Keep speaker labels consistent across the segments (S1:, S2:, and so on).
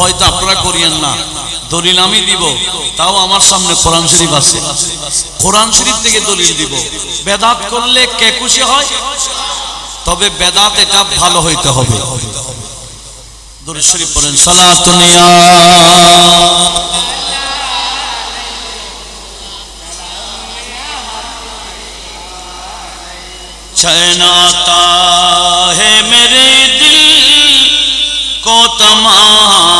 S1: ভয় তো আপনারা করিয়েন না দলিল আমি দিব তাও আমার সামনে কোরআন শরীফ আছে কোরআন শরীফ থেকে দলিল দিব বেদাত করলে কে খুশি হয় তবে বেদাত এটা ভালো হইতে হবে দরুদ শরীফ পড়েন সালাতুনিয়া चैन आता है मेरे दिल को तमाम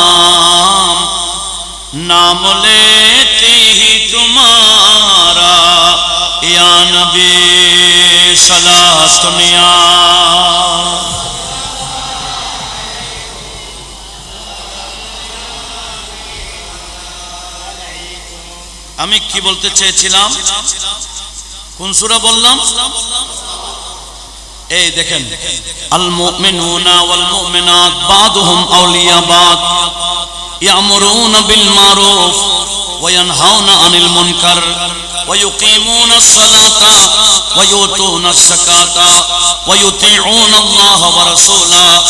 S1: नाम लेते ही तुम्हारा या नबी सला दुनिया আমি কি বলতে চেয়েছিলাম কোন সুরা বললাম এই দেখেন আল মুমিনুনা ওয়াল মুমিনাত বাদুহুম আউলিয়া বাদ ইয়ামুরুনা বিল মারুফ ওয়া ইয়ানহাউনা আনিল মুনকার ويقيمون الصلاة ويؤتون الزكاة ويطيعون الله ورسوله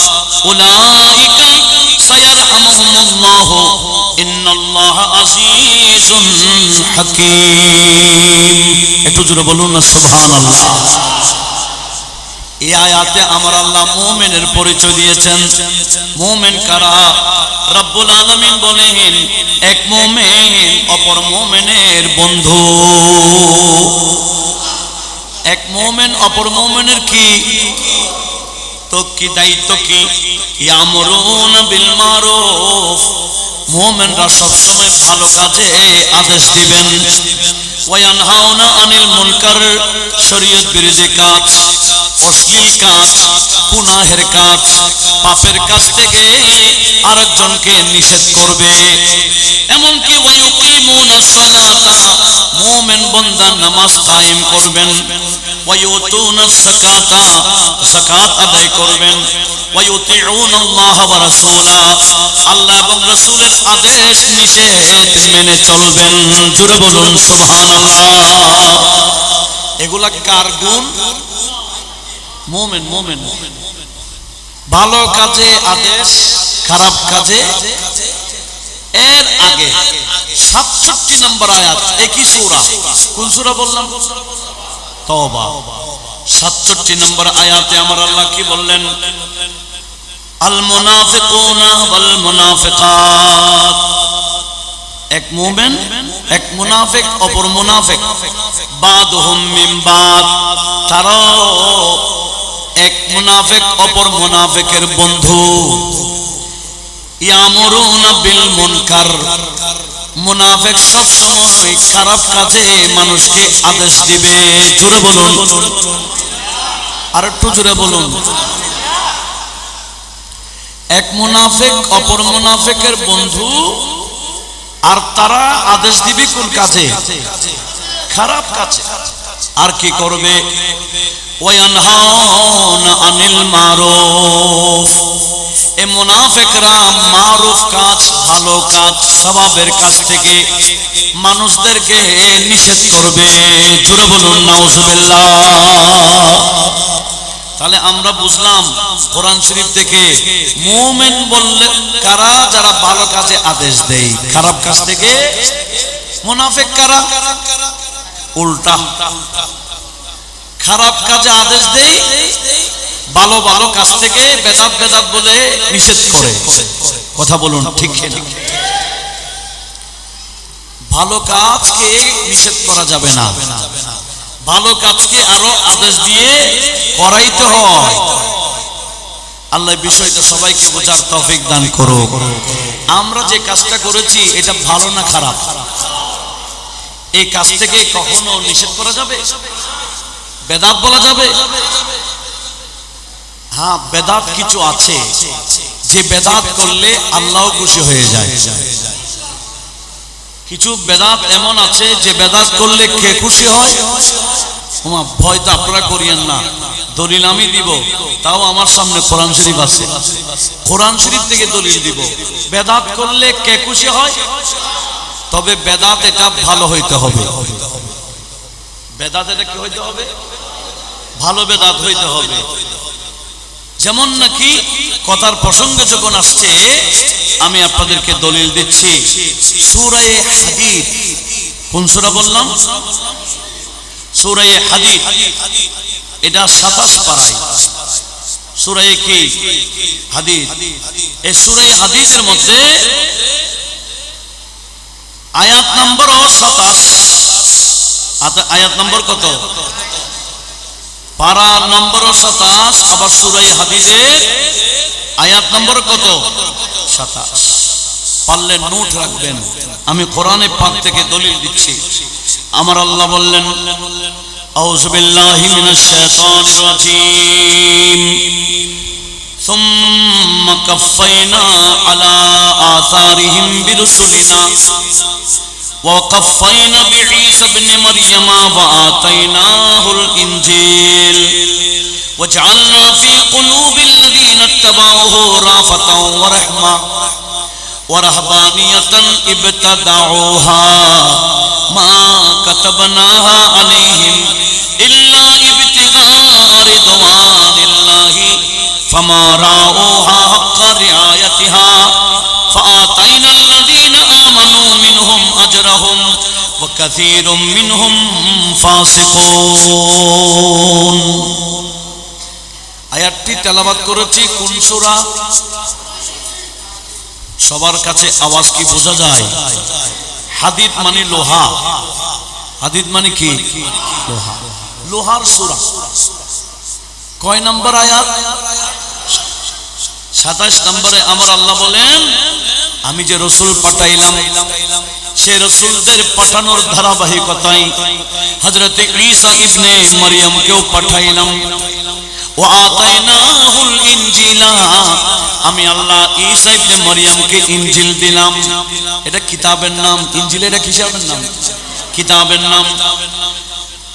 S1: أولئك سيرحمهم الله إن الله عزيز حكيم একটু জোরে বলুন না সুবহানাল্লাহ এই আমার আল্লাহ মুমিনের পরিচয় দিয়েছেন। মুমিন কারা? রব্বুল আলামিন বলেন, এক মুমিন অপর মুমিনের বন্ধু। এক মুমিন অপর মুমিনের কি? তো কি দায়িত্ব কি? ইয়ামরুন বিল মারুফ। মুমিনরা সবসময় ভালো কাজে আদেশ দিবেন। ওয়ায়ানহাউনা আনিল মুনকার, শরীয়ত বিরোধী কাজ। অশ্লীল কাজ গুনাহের কাজ পাপের কাজ থেকে আরেকজনকে নিষেধ করবে। এমনকি মুমিন বান্দা নামাজ কায়েম করবেন। ওয়ায়ুতুনাস যাকাতা, যাকাত আদায় করবেন। ওয়ায়ুতিউন আল্লাহ ওয়া রাসূলা, আল্লাহ এবং রাসূলের আদেশ নিষেধ মেনে চলবেন। জোরে বলুন সুবহানাল্লাহ। এগুলা কার গুণ? মোমেন মোমেন। ভালো কাজে আদেশ, খারাপ কাজে। এর আগে সাতষট্টি নম্বর আয়াত, একই সুরা। কোন সুরা বললাম? তবা সাতষট্টি নম্বর আয়াতে আমার আল্লাহ কি বললেন? আল মুনাফিকুনা ওয়াল মুনাফিকাত। এক মুমিন, এক মুনাফিক, অপর মুনাফিক। বাদহুম মিন বাদ। তারাও এক মুনাফিক, অপর মুনাফিকের বন্ধু। ইয়ামুরুনা বিল মুনকার। মুনাফিক সব সময় খারাপ কাজে মানুষকে আদেশ দিবে। জোরে বলুন। আর একটু জোরে বলুন। এক মুনাফেক, অপর মুনাফিকের বন্ধু, আর তারা আদেশ দিবে কোন কাজে? খারাপ কাজে। আর কি করবে? ওয়ানহাউনা আনিল মারুফ এ মুনাফিকরা মারুফ কাজ, ভালো কাজ সওয়াবের কাজ থেকে মানুষদেরকে নিষেধ করবে। জোরে বলুন, নাউজুবিল্লাহ। তাহলে আমরা বুঝলাম, কোরআন শরীফ থেকে মুমিন বললে কারা যারা ভালো কাজে আদেশ দেয়? খারাপ কাজ থেকে মুনাফিক কারা? উল্টা। খারাপ কাজে আদেশ দেই ভালো ভালো কাজ থেকে বেদাত বেদাত বলে নিষেধ করে। কথা বলুন ঠিক? ভালো কাজকে নিষেধ করা যাবে না। ভালো কাজকে আরও আদেশ দিয়ে করাইতে হয়। আল্লাহ বিষয়টা সবাইকে বোঝার তৌফিক দান করো আমরা যে কাজটা করেছি এটা ভালো না খারাপ? এই কাজ থেকে কখনো নিষেধ করা যাবে? বেদাত বলা যাবে? হ্যাঁ বেদাত কিছু আছে যে বেদাত করলে আল্লাহ খুশি হয়ে যায়। কিছু বেদাত এমন আছে যে বেদাত করলে কে খুশি হয়? ভয় তো আপনারা করিয়েন না। দলিল আমি দিব, তাও আমার সামনে কোরআন শরীফ আছে। কোরআন শরীফ থেকে দলিল দিব, বেদাত করলে কে খুশি হয়? তবে বেদাত এটা ভালো হইতে হবে। বেদাত এটা কি হইতে হবে? ভালো বেদাত হইতে হবে। যেমন নাকি কথার প্রসঙ্গে যখন আসছে, আমি আপনাদেরকে দলিল দিচ্ছি। সুরায়ে হাদিদ। কোন সুরা বললাম? সুরায়ে হাদিদ। এটা সাতাশ পাড়ায় সুরায়ে কি? হাদিদ। এই সুরায়ে হাদিদের মধ্যে আয়াত নম্বর সাতাশ। আয়াত নম্বর কত পারা নম্বর সাতাশ আবার সুরাই হাদিসের আয়াত নম্বর কত সাতাশ পারলে নোট রাখবেন আমি কোরআনে পাক থেকে দলিল দিচ্ছি আমার আল্লাহ বললেন أعوذ بالله من الشيطان الرجيم ثم كفينا على آثارهم برسلنا وقفينا بعيسى ابن مريم وآتيناه الإنجيل. وجعلنا في قلوب الذين اتبعوه رافة ورحمة ورهبانية ابتدعوها. ما كتبناها عليهم إلا ابتغاء رضوان الله. فما راؤوها وكثير منهم فاسقون আয়াতটি তেলাবাদ করেছি কোন সূরা সবার কাছে আওয়াজ কি বোঝা যায় হাদিদ মানে লোহা হাদিদ মানে কি লোহা লোহার সূরা কয় নম্বর আয়াত সাতাশ নম্বরে আমার আল্লাহ বলেন আমি যে রসুল পাঠাইলাম সে রসুলদের পাঠানোর ধারাবাহিকতায় হজরত ঈসা ইবনে মারিয়ামকেও পাঠাইলাম ও আতাইনাহুল ইনজিলা আমি আল্লাহ ঈসা ইবনে মারিয়ামকে ইনজিল দিলাম এটা কিতাবের নাম ইনজিল এটা কিসের নাম কিতাবের নাম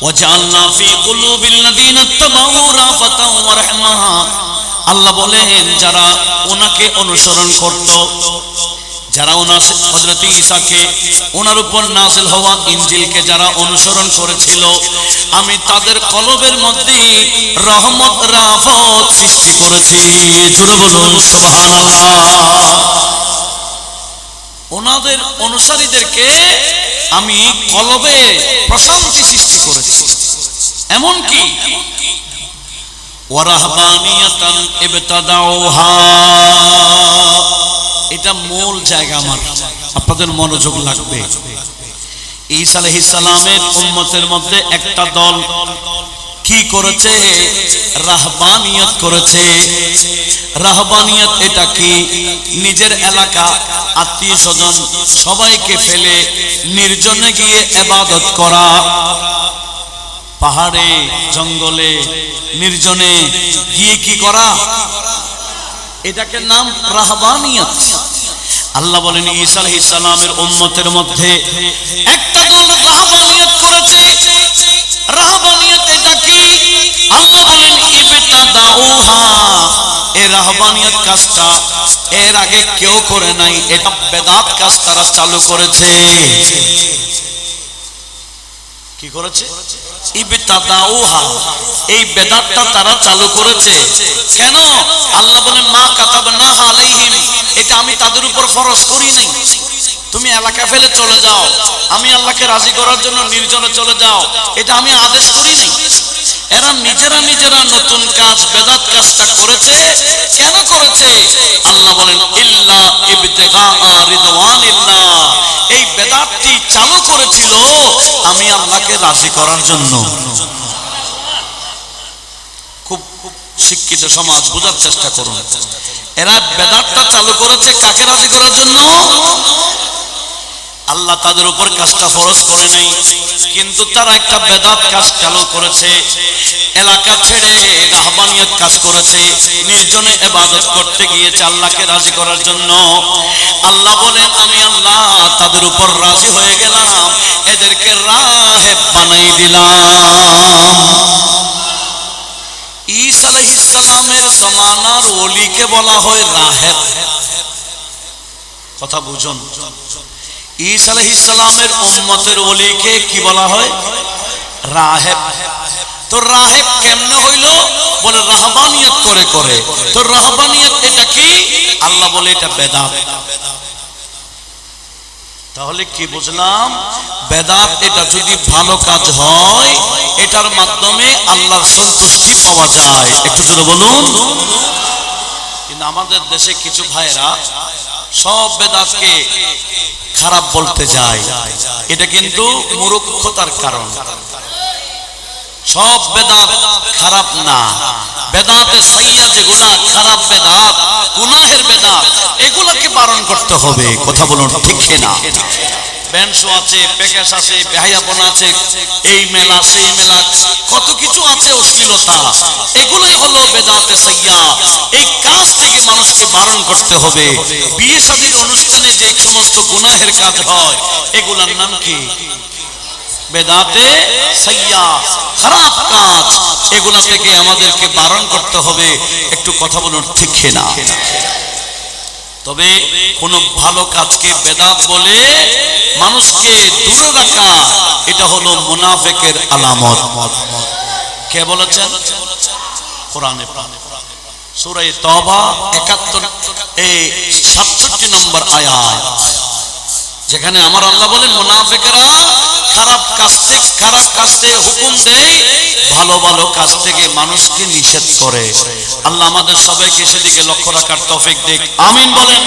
S1: وجعلنا في قلوب الذين اتبعوا رافة ورحمة আল্লাহ বলেন যারা ওনাকে অনুসরণ করত যারা ওনার হজরত ওনার উপর নাজিল হওয়া ইনজিলকে যারা অনুসরণ করেছিল, আমি তাদের কলবের মধ্যে রহমত, রাফত সৃষ্টি করেছি। জুড়ে বলুন, সুবহানাল্লাহ। ওনাদের অনুসারীদেরকে আমি কলবে প্রশান্তি সৃষ্টি করেছি। এমনকি ওয়ারাহবানিয়াতান ইবতাদাউহা। এটা মূল জায়গা আমার। আপনাদের মনোযোগ লাগবে। ঈসা আলাইহিস সালামের উম্মতের মধ্যে একটা দল কি করেছে? রাহবানিয়ত করেছে। রাহবানিয়ত এটা কি? নিজের এলাকা আত্মীয় স্বজন সবাইকে ফেলে নির্জনে গিয়ে এবাদত করা। পাহাড়ে, জঙ্গলে নির্জনে গিয়ে কি করা? এটাকে নাম রাহবানিয়ত। আল্লাহ বলেন, ঈসা আলাইহিস সালামের মধ্যে একটা দল রাহবানিয়ত করেছে রাহবানিয়ত এটা কি? আল্লাহ বলেন ইবতাদাউহা এই রাহবানিয়ত কাজটা এর আগে কেউ করে নাই, এটা বেদাত কাজ তারা চালু করেছে। কি করেছে? এই বেদাতটা তারা চালু করেছে। কেন? আল্লাহ বলেন, মা কাতাবনা আলাইহিম। এটা আমি তাদের উপর ফরজ করি নাই। তুমি এলাকা ফেলে চলে যাও। আমি আল্লাহকে রাজি করার জন্য নির্জনে চলে যাও। এটা আমি আদেশ করি নাই। এরা নিজেরা নিজেরা নতুন কাজ, বেদাত কাজটা করেছে। কেন করেছে? আল্লাহ বলেন, ইল্লা ইবতিগা রিদওয়ানিল্লাহ। এই বেদাতটি চালু করেছিল আমি আল্লাহকে রাজি করার জন্য খুব খুব শিক্ষিত সমাজ বোঝার চেষ্টা করুন। এরা বেদাতটা চালু করেছে কাকে রাজি করার জন্য? আল্লাহ তাদের উপর কাজটা ফরজ করে নেই। কিন্তু তারা একটা বেদাত কাজ চালু করেছে। এলাকা ছেড়ে রাহবানিয়ত কাজ করেছে। নির্জনে এবাদত করতে গিয়েছে আল্লাহকে রাজি করার জন্য। আল্লাহ বলেন, আমি আল্লাহ তাদের উপর রাজি হয়ে গেলাম। এদেরকে রাহেব বানাই দিলাম। ঈসা সালামের জমানার ওলিকে বলা হয় রাহেব। কথা বুঝুন। ঈসা আলাইহিস সালামের উম্মতের ওলিকে কি বলা হয়? রাহেব। তো রাহেব কেমনে হইল? বলে, রাহবানিয়ত করে করে। তো রাহবানিয়ত এটা কি? আল্লাহ বলে, এটা বেদাত। তাহলে কি বুঝলাম? বেদাত এটা যদি ভালো কাজ হয়, এটার মাধ্যমে আল্লাহর সন্তুষ্টি পাওয়া যায়। একটু জোরে বলুন। কিন্তু আমাদের দেশে কিছু ভাইরা সব বেদাতকে খারাপ বলতে যায়। এটা কিন্তু মূর্খতার কারণ। সব বেদাত খারাপ না। বেদাতে সাইয়া যেগুলা খারাপ বেদাত, গুনাহের বেদাত, এগুলাকে বারণ করতে হবে। কথা বলুন ঠিক না ব্যান্ডশো আছে প্যাকেজ আছে বেহাইয়াপন আছে, এই মেলা, সেই মেলা, কত কিছু আছে অশ্লীলতা। এগুলোই হলো বেদাতে সাইয়া। এই কাজ থেকে মানুষকে বারণ করতে হবে। বিয়ে শাদীর অনুষ্ঠানে যে সমস্ত গুনাহের কাজ হয়, এগুলার নাম কি? বেদাতে সাইয়া। খারাপ কাজ। এগুলা থেকে আমাদেরকে বারণ করতে হবে। একটু কথা বলুন, ঠিক না তবে কোন ভালো কাজকে বেদাত বলে মানুষকে দূরে রাখা, এটা হলো মুনাফেকের আলামত। কে বলেছেন? কোরআনে সুরাই তবা একাত্তর, এই সাতষট্টি নম্বর আয়াত। যেখানে আমার আল্লাহ বলেন, মুনাফিকেরা খারাপ কাজ থেকে খারাপ কাজ থেকে হুকুম দেয়, ভালো ভালো কাজ থেকে মানুষকে নিষেধ করে। আল্লাহ আমাদের সবাইকে সেদিকে লক্ষ্য রাখার তৌফিক দিক। আমিন বলেন।